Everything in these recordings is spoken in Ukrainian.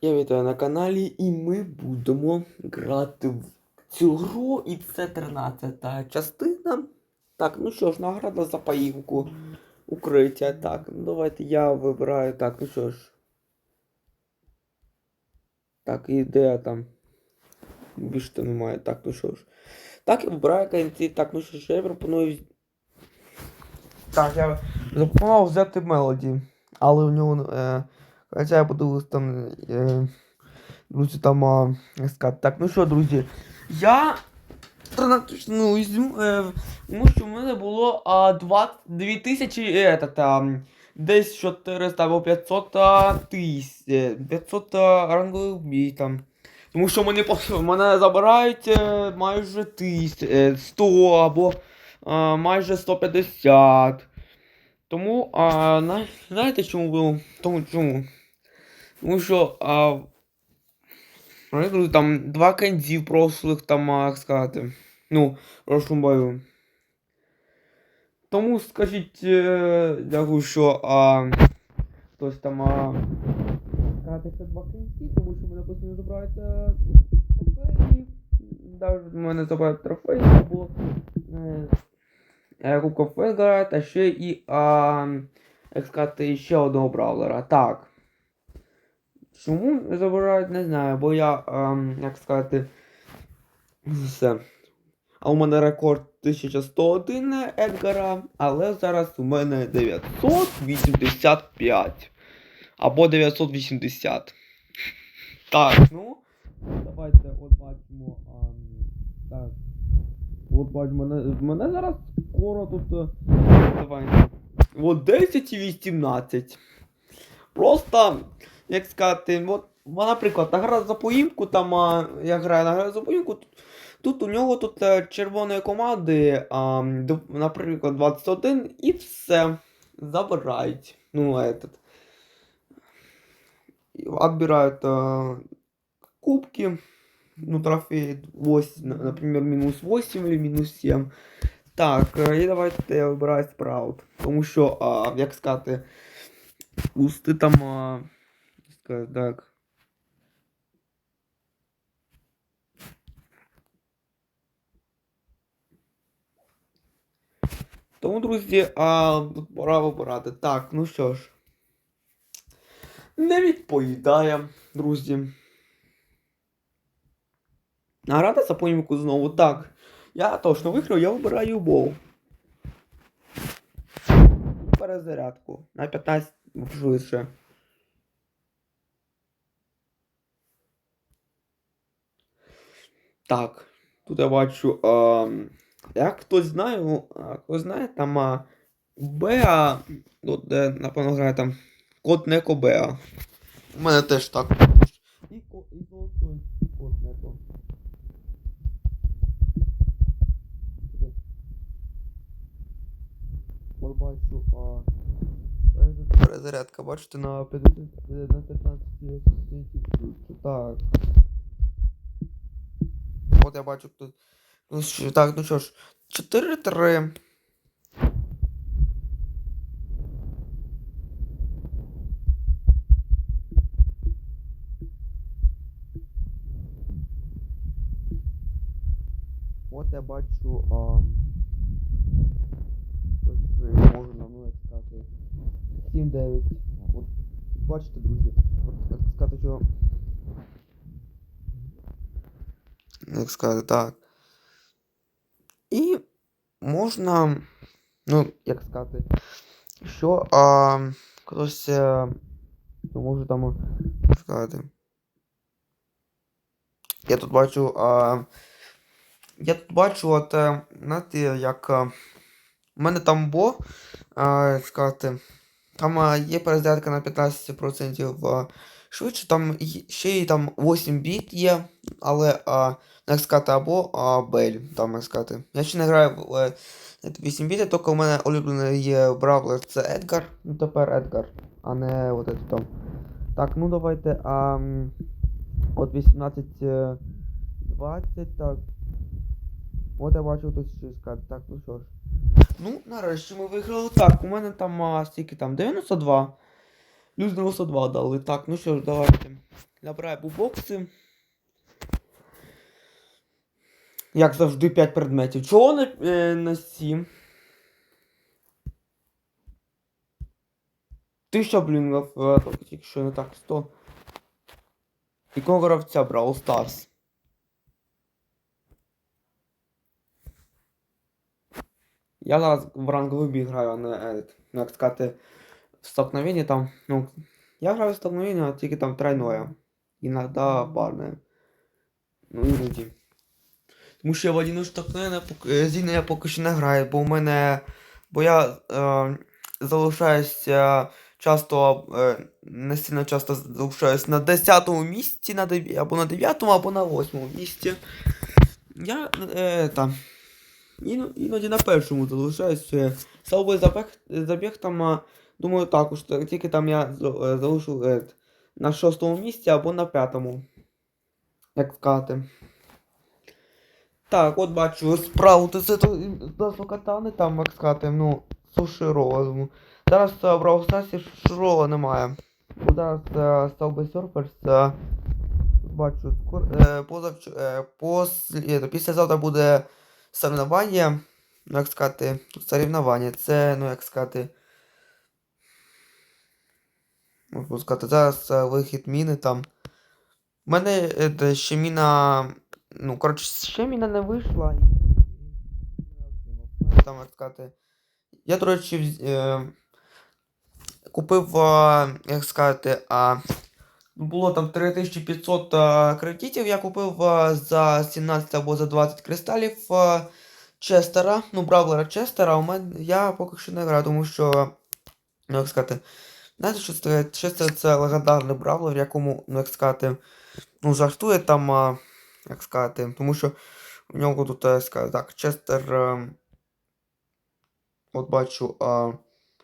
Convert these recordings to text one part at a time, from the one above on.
Я вітаю на каналі, і ми будемо грати в цю гру, і це 13 частина. Так, ну що ж, награда за поїмку. Укриття. Так, ну давайте я вибираю. Так, ну що ж. Так, і де там? Більше там немає. Так, ну що ж. Так, я вибираю кінці. Так, ну що ж, я пропоную. Так, я запропонував взяти Мелоді. Але у нього. Е... Хоча я буду там. Е... Друзі, там. А... сказати. Так, ну що, друзі. Я. 13 ну, візьму, е... тому що в мене було а, 20... 2000 е, та, там, десь 400 або 500 тисяч. 500 рангових бій там. Тому що мене, мене забирають е, майже тис... е, 100 або е, майже 150. Тому, а, знаєте чому? Тому чому? Тому що, а, я кажу, там два в прошлих, там, а, як сказати, ну, в прошлому бою. Тому скажіть, е, дякую, що а, хтось там а, що два кензі, тому що мене постійно забирають трофеї. Навіть мене забирають трофеї, або е, е, Кубка Фенгара, та ще і, а, як сказати, ще одного бравлера. Так. Чому забирають, не знаю, бо я, ем, як сказати, все. А у мене рекорд 1101 Едгара, але зараз у мене 985. Або 980. Так, ну. Давайте от бачимо. ем, так. От бачимо, мене, мене зараз скоро тут. Давайте. От 10 і 18. Просто як сказати, от, наприклад, награда за поїмку, там а, я граю награда за поїмку, тут, тут у нього тут е, червоної команди, а, наприклад, 21 і все. Забирають. Ну, этот. Отбирают а, кубки. Ну, трофеи 8, на- например, минус 8 или минус 7. Так, е, і давайте я вибираю спраут. Тому що, а, як сказати, усти там. А, Так. Тому, друзі, а, пора вибирати. Так, ну що ж. Не відповідає, друзі. Награда за понімку знову. Так. Я точно виграв, я вибираю бол. Перезарядку. На 15 швидше. Так, тут я бачу. А, як хтось знає, ну, а, хтось знає, там а, Беа, тут де, напевно, грає там код Неко Беа. У мене теж так. І, ко, і золотой код Неко. От бачу, а, перезарядка- бачите, на 50, на 15 швидше. Так. От я бачу тут. Ну, що, так, ну що ж, 4-3. От я бачу. А... Тут вже можна, ну як сказати. 7-9. От бачите, друзі. От сказати, що. Як сказати, так. І можна. Ну, як сказати, що а, хтось. е, Ну, може там як сказати. Я тут бачу. А, я тут бачу, от, е, знаєте, як. е, У мене там бо, а, як сказати, там а, є перезарядка на 15% а, швидше, там ще й там 8 біт є, але, а, як сказати, або а, Бель, там, як сказати. Я ще не граю в е, 8 біт, тільки у мене улюблений є бравлер, це Едгар, ну тепер Едгар, а не от этот там. Так, ну давайте, а, от 18, е, 20, так. От я бачу тут щось. Так, ну що ж. Ну, нарешті ми виграли. Так, у мене там а, стільки там 92. Плюс 92 дали. Так, ну що ж, давайте. Набираємо бокси. Як завжди 5 предметів. Чого на, е, на 7? Тисяча блінгів, е, так, тільки що не так, 100. Якого гравця? All Stars. Я зараз в ранговий бій граю, а не, е, ну, як сказати, в столкновенні там, ну, я граю в столкновенні, а тільки там тройное. Іногда парне. Ну, іноді. Тому що я в один столкновення пок- е, зі мною я поки що не граю, бо у мене. Бо я е, залишаюся часто, е, не сильно часто залишаюсь на 10 місці, на 9, або на 9, або на 8 місці. Я е, там. Іноді на першому залишаюсь. е, Слабий забіг, забіг там, а, думаю, також, та- тільки там я е, залишу е, на шостому місці або на п'ятому. Як сказати. Так, от бачу, справу це до катани там, як сказати, ну, суширо. Зараз е, в Stars широла немає. Зараз став би серферс. Бачу, позавч, е, післязавтра буде соревнування. Ну, як сказати, соревнування. Це, ну як сказати. Можна сказати, зараз е, вихід міни там. У мене е, де ще міна. Ну, коротше, ще міна не вийшла. Там, як сказати. Я, до речі, е, купив, е, як сказати, а, було там 3500 е, кредитів. Я купив е, за 17 або за 20 кристалів е, Честера, ну, Бравлера Честера, у мене я поки що не граю, тому що, як сказати, знаєте, що це Честер це легендарний бравлер, якому, ну, як сказати, ну, жартує там, а, як сказати, тому що в нього тут, е, сказати, так, Честер, е, от бачу, а,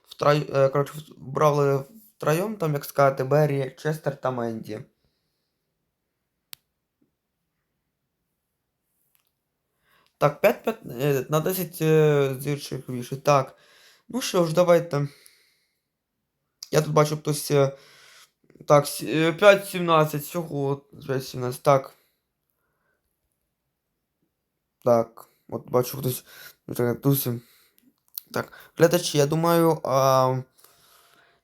втрой, е, коротше, в- бравлери втроєм, там, як сказати, Беррі, Честер та Менді. Так, 5, 5 е, на 10 е, зірчих більше. Так. Ну що ж, давайте. Я тут бачу хтось. е, Так, сі- е, 5-17, всього 5-17. Так. Так. От бачу хтось. Так. Глядачі, я думаю. А...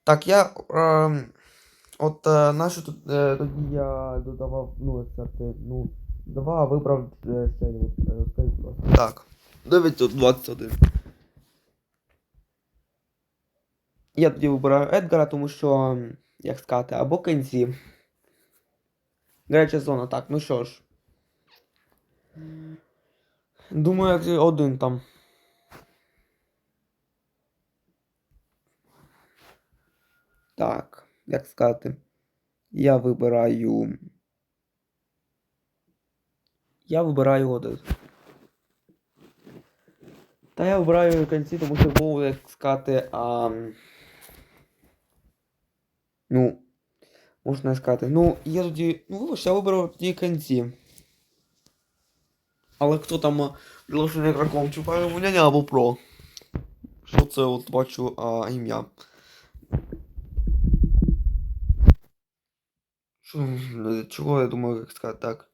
Так, я. А... От е, нашу тут тоді я додавав, ну, сказати, ну, два вибрав ще, от. Так. 921. Я тоді вибираю Едгара, тому що, як сказати, або Кензі. Гаряча зона, так, ну що ж. Думаю, як один там. Так, як сказати. Я вибираю. Я вибираю один. Та я вибираю кінці, тому що був, як сказати, а... Ну. Можна сказати. Ну, я тоді. Ну, вибач, я вибрав тоді кінці. Але хто там а, приложив ігроком? Чупаю у мене або про. Що це от бачу а, ім'я. Е, чого я думаю, як сказати так?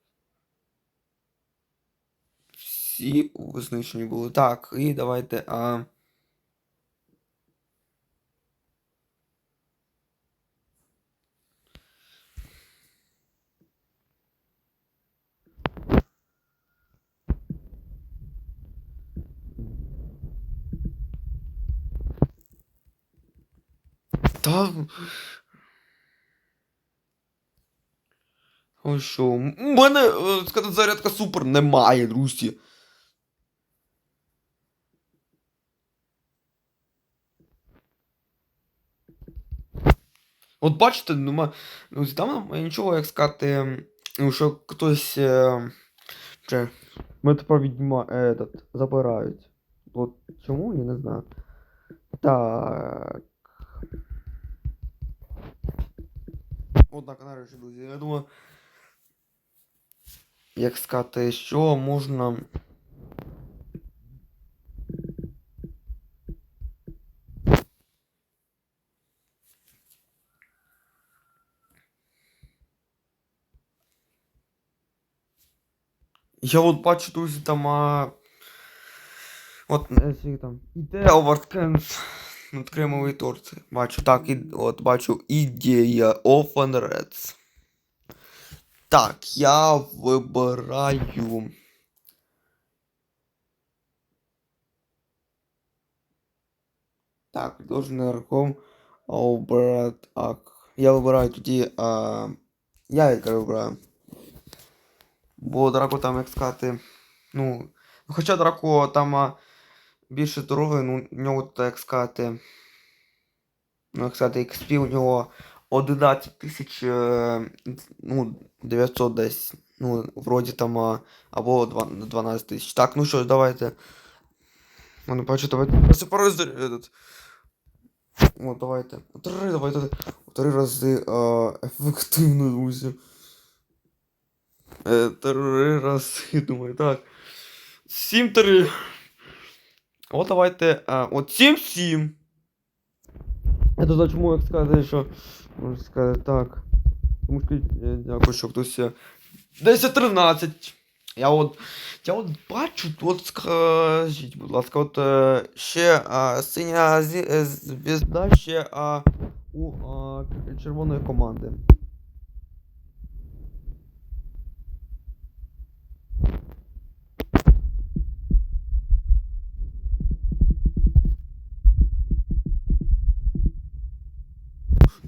Всі визначені були. Так, і давайте. А... Ой, що? У мене, е, сказати, зарядка супер немає, друзі. От бачите, нема. Ну, там нічого, як сказати, ну, що хтось. Е, чи, ми тепер відніма, е, этот, забирають. От чому, я не знаю. Так. Однак нарешті, друзі, я думаю, як сказати, що можна. Я от бачу, друзі, там а... от э, там іде Overscan над кремової торти. Бачу, так, і, от бачу ідея Open Reds. Так, я вибираю. Так, должен нарком обрати. Ак. Я вибираю тоді. А... Я яка вибираю. Бо Драко там, як сказати. Ну. ну, Хоча Драко там а, більше здоровий, ну, в нього, так сказати. Ну, як сказати, XP у нього 11 тисяч, е, ну, 900 десь. Ну, вроді там, або два- 12 тисяч. Так, ну що ж, давайте. Ну, бачу, давайте. Сепариз этот. О, давайте. Три, давайте. Три рази а, ефективно, друзі. Е, три рази, думаю, так. Сім три. От давайте. А, от сім сім. Я тут чому як сказати, що. Можна сказати так. Тому що я дякую, що хтось. е, 10-13. Я от. Я от бачу, от скажіть, будь ласка, от е, ще а, синя е, звізда ще а, у а, червоної команди.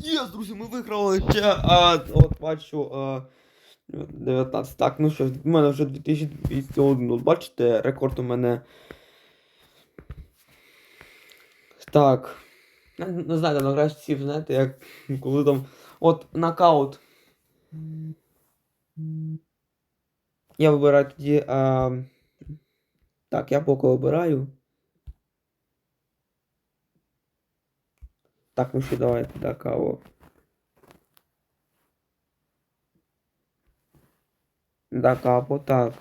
Єс, друзі, ми виграли ще. А, от бачу. А, 19. Так, ну що, в мене вже 2201. От бачите, рекорд у мене. Так. Не, не знаю, там гравців, знаєте, як коли там. От нокаут. Я вибираю тоді. А... Так, я поки вибираю. Так, ну що давайте, так, каво. Так, або так.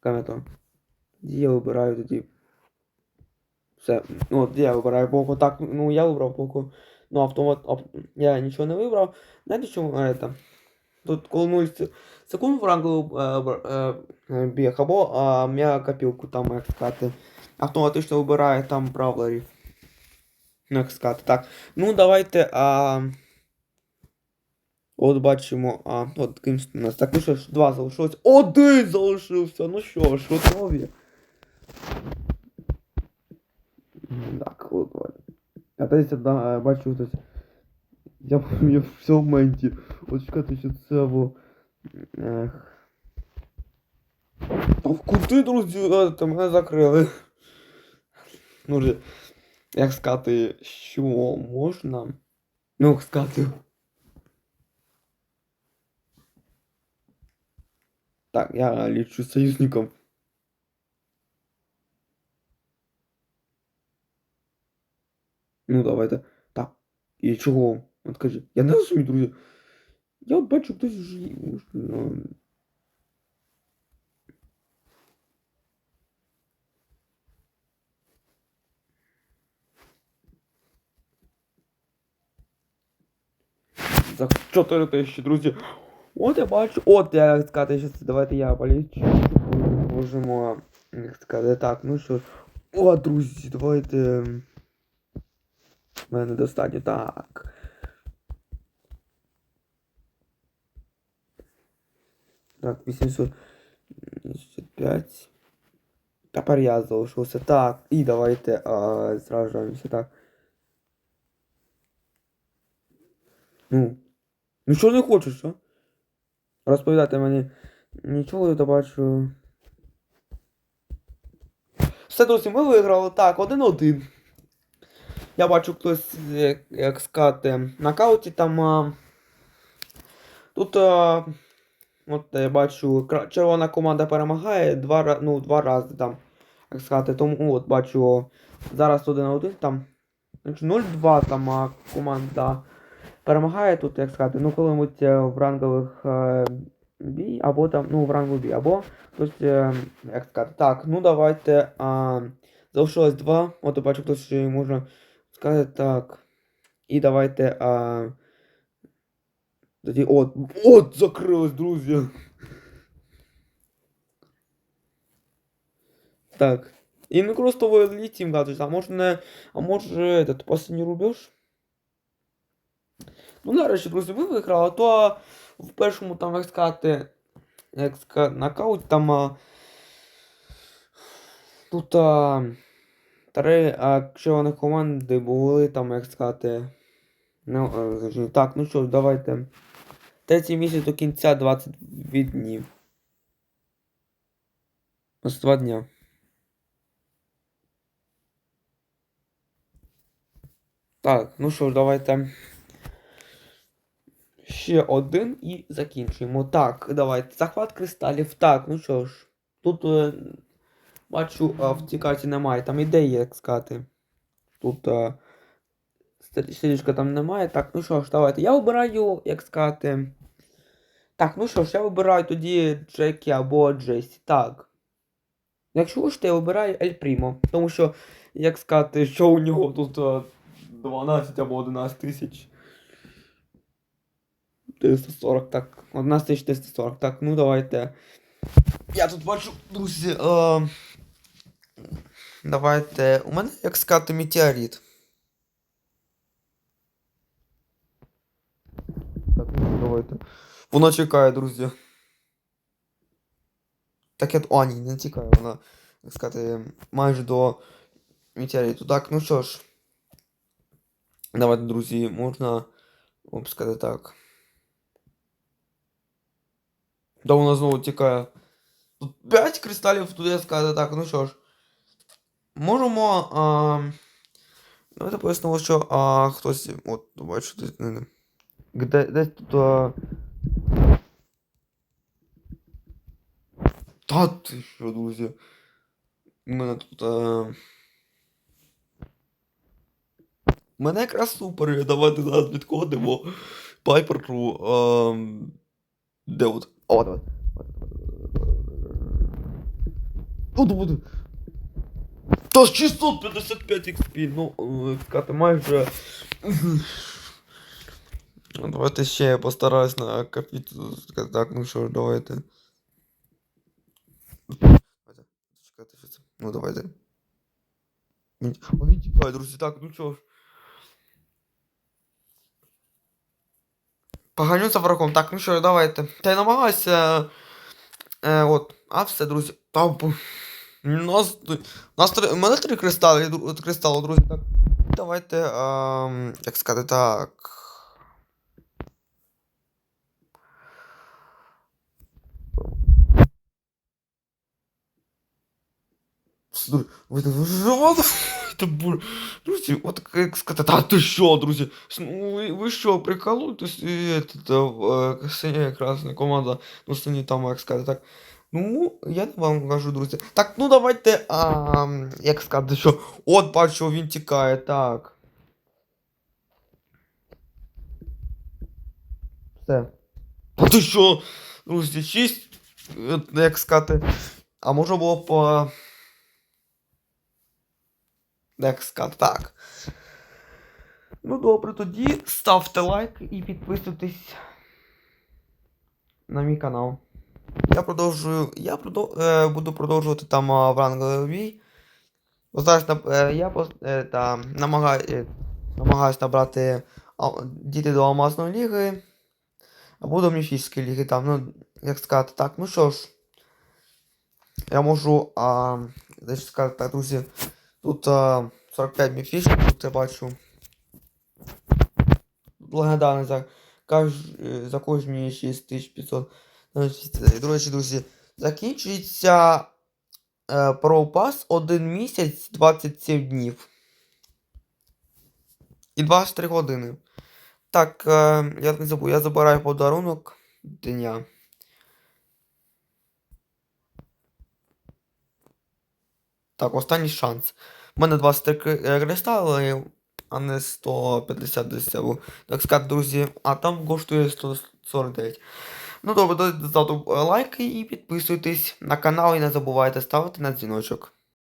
Камето. Тоді я вибираю тоді. Все. Ну, от я вибираю поко. Так, ну я вибрав поко. Ну, автомат. Ав... Я нічого не вибрав. Знаєте, чому это? Тут коли 0 се- секунд в рангу е, бр- е, е, біг, або а, я копілку там, як сказати. Автоматично вибирає там бравлерів. Ну, як сказати, так. Ну, давайте. А... От бачимо, а, от кимсь у нас. Так, ну що ж, два залишилось. Один залишився. Ну що ж, готові. Так, от. А десь да, бачу хтось. Я, я все в менті. От чекати, що це або. Ех. А в куди, друзі? Е, Та мене закрили. Ну вже. Як сказати, що можна? Ну, як сказати. Так, я лічу союзником. Ну, давайте. Так. І чого? От кажи. Я не розумію, друзі. Я от бачу, хтось вже. За 4 тисячі, друзі. От я бачу. От я сказати, щас давайте я полічу. Можемо. Як сказати, так, ну що. О, друзі, давайте. У мене достатньо. Так. Так, 875. Тепер я залишився. Так. І давайте а, так. Ну. Ну що не хочеш, а? Розповідати мені. Нічого я бачу. Все, друзі, ми виграли. Так, один-один. Я бачу хтось, як, як сказати, на кауті там. А... Тут. А... От я бачу, червона команда перемагає два, ну, два рази там. Як сказати, тому от бачу. Зараз 1-1 там. 0-2 там а, команда Перемагає тут, як сказати, ну коли-небудь в рангових е, бій, або там, ну, в рангу бій, або хтось, е, як сказати, так, ну давайте. А, залишилось два. От я бачу, хтось може сказати так. І давайте. А, тоді, от, от, закрилось, друзі. Так. І ну просто вы летим, а може не. А може этот последний рубеж? Ну, нарешті, друзі, ви виграли, а то в першому там, як сказати, як сказати, нокаут там. А, тут а, три а, червоні команди були там, як сказати. Ну, е, так, ну що давайте. Третій місяць до кінця 22 дні. Ось два дня. Так, ну що ж, давайте. Ще один і закінчуємо. Так, давайте. Захват кристалів. Так, ну що ж. Тут е, бачу, а, в цій карті немає. Там ідеї, як сказати. Тут е, стрічка там немає. Так, ну що ж, давайте. Я обираю, як сказати. Так, ну що ж, я вибираю тоді Джекі або Джесі. Так. Якщо хочете, я вибираю Ель Прімо. Тому що, як сказати, що у нього тут е, 12 або 11 тисяч. 440, так. 11 тисяч 440. Так, ну давайте. Я тут бачу, друзі. Е, давайте. У мене, як сказати, метеорит. Так, ну давайте. Вона чекає, друзі. Так я. О, ні, не тікає, вона, як сказати, майже до метеориту. Так, ну що ж. Давайте, друзі, можна вам сказати так. Да вона знову тікає. Тут 5 кристалів туди сказати так, ну що ж. Можемо. А... Давайте пояснимо, що а, хтось. От, бачите, не, не. Де, десь тут. А... Та ти що, друзі? У мене тут. А... Мене якраз супер. Давайте зараз відходимо. Пайперу. А... Де от? О, давай. Буду, буду. Та ж 655 XP, ну, е, сказати, майже. Ну, Давайте ще я постараюсь на капіту. Так, ну що ж, давайте. Давайте, чекайте, що це. Ну, давайте. Він- О, він тікає, друзі, так, ну що ж. Поганю за врагом. Так, ну що, давайте. Та я намагаюся. Е, от. А все, друзі. Та, у нас, у нас три, у мене три кристали, кристали, друзі. Так. Давайте, ем, як сказати, так. Друзі, ви Це бур. Друзі, от як сказати, та ти що, друзі? Ну, Ви, ви що, прикалуєтесь? Синя красна команда, ну сині там, як сказати, так. Ну, я вам кажу, друзі. Так, ну давайте, а, як сказати, що от бачу, він тікає, так. Все. Та ти що, друзі, 6, як сказати, а може було по... Як сказати, так. Ну добре, тоді ставте лайк і підписуйтесь на мій канал. Я продовжую. Я продов, е, буду продовжувати там а, в. Ось Зараз е, я е, та, намагаю, е, намагаюсь набрати а, діти до Алмазної ліги. Або до міфічної ліги там, ну, як сказати, так, ну що ж. Я можу, а, сказати так, друзі. Тут а, 45 міфічних, тут я бачу. Благодарний за, каж, за кожні 6500. До речі, друзі, закінчується е, пропас 1 місяць 27 днів. І 23 години. Так, е, я не забув, я забираю подарунок дня. Так, останній шанс. У мене 23 кри- е, кристали, а не 150 десь. Так сказати, друзі, а там коштує 149. Ну добре, дайте лайки і підписуйтесь на канал і не забувайте ставити на дзвіночок.